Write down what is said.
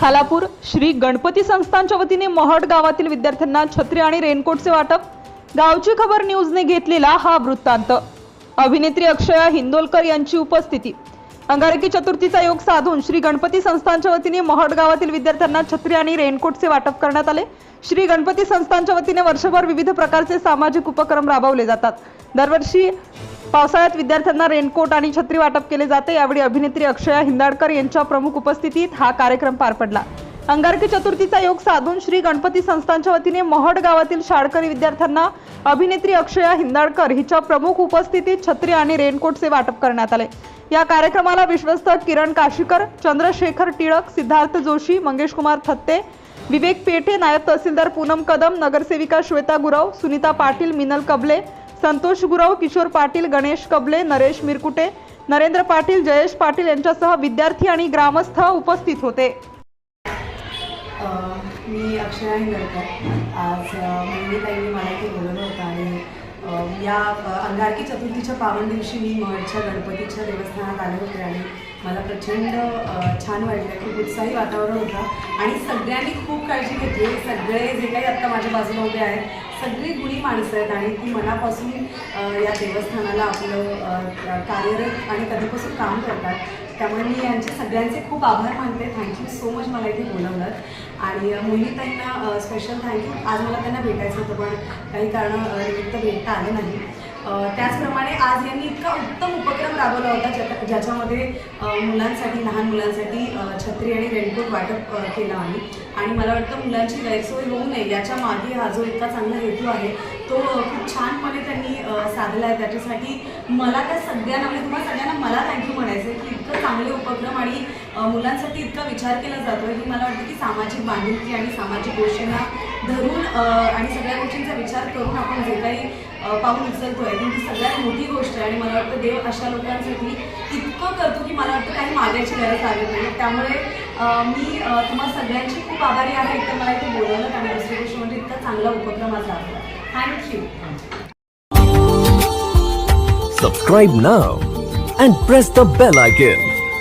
खालापूर श्री गणपती संस्थानच्या वतीने महड गावातील विद्यार्थ्यांना छत्री आणि रेनकोटचे वाटप गावची खबर न्यूजने घेतलेला हा वृत्तांत. अभिनेत्री अक्षया हिंदोलकर यांची उपस्थिती. अंगारकी चतुर्थीचा योग साधून श्री गणपती संस्थानच्या वतीने महड गावातील विद्यार्थ्यांना छत्री आणि रेनकोटचे वाटप करण्यात आले. श्री गणपती संस्थानच्या वतीने वर्षभर विविध प्रकारचे सामाजिक उपक्रम राबवले जातात. दरवर्षी पावसाळ्यात विद्यार्थ्यांना रेनकोट आणि छत्री वाटप केले जाते. यावेळी अभिनेत्री अक्षया हिंदाडकर यांच्या प्रमुख उपस्थितीत हा कार्यक्रम पार पडला. अंगारकी चतुर्थीचा योग साधून श्री गणपती संस्थांच्या वतीने महड गावातील शाळकरी विद्यार्थ्यांना अभिनेत्री अक्षया हिंदाडकर हिच्या प्रमुख उपस्थितीत छत्री आणि रेनकोटचे वाटप करण्यात आले. या कार्यक्रमाला विश्वस्त किरण काशीकर चंद्रशेखर टिळक सिद्धार्थ जोशी मंगेश कुमार थत्ते विवेक पेठे नायब तहसीलदार पूनम कदम नगरसेविका श्वेता गुरव सुनीता पाटील मिनल कबले संतोष गुरव किशोर पाटील गणेश कबले नरेश मिरकुटे नरेंद्र पाटील जयेश पाटील यांच्यासह विद्यार्थी आणि ग्रामस्थ उपस्थित होते. मी अक्षरा हिंगळकर आज मुंबईताईंनी मला इथे बोलवलं होतं आणि या अंगारकी चतुर्थीच्या पावन दिवशी मी महडच्या गणपतीच्या देवस्थानात आले होते आणि मला प्रचंड छान वाटलं खूप उत्साही वातावरण होतं. आणि सगळ्यांनी खूप काळजी घेतली. सगळे जे काही आत्ता माझ्या बाजूला उभे आहेत सगळी गुणी माणसं आहेत आणि ती मनापासून या देवस्थानाला आपलं कार्यरत आणि कधीपासून काम करतात. त्यामुळे मी यांचे सगळ्यांचे खूप आभार मानते. थँक्यू सो मच मला इथे बोलवलं आणि मोहिनीताईंना स्पेशल थँक्यू आज मला त्यांना भेटायचं होतं पण काही कारण निमित्त भेटता आलं नाही. त्याचप्रमाणे आज यांनी इतका उत्तम उपक्रम राबवला होता ज्या ज्याच्यामध्ये मुलांसाठी लहान मुलांसाठी छत्री आणि रेनकोट वाटप केलं आम्ही. आणि मला वाटतं मुलांची गैरसोय होऊ नये याच्या मागे हा जो इतका चांगला हेतू आहे तो खूप छानपणे त्यांनी साधला आहे. त्याच्यासाठी मला त्या सगळ्यांना म्हणजे तुम्हाला सगळ्यांना मला थँक्यू म्हणायचं आहे की इतकं चांगले उपक्रम आणि मुलांसाठी इतका विचार केला जातो की मला वाटतं की सामाजिक बांधिलकी आणि सामाजिक गोष्टींना धरून आणि सगळ्या गोष्टींचा विचार करून आपण जे काही पाहून पाऊल उचलतोय. ती ती सगळ्यात मोठी गोष्ट आहे आणि मला वाटतं देव अशा लोकांसाठी इतकं करतो की मला वाटतं काही मागायची गरज आली नाही. त्यामुळे मी तुम्हाला तुम्हा सगळ्यांची खूप आभारी आहे. इथे मला इथे बोलवलं आणि दुसरी गोष्ट म्हणजे इतका चांगला उपक्रम आज राबवला thank you Subscribe now and press the bell icon.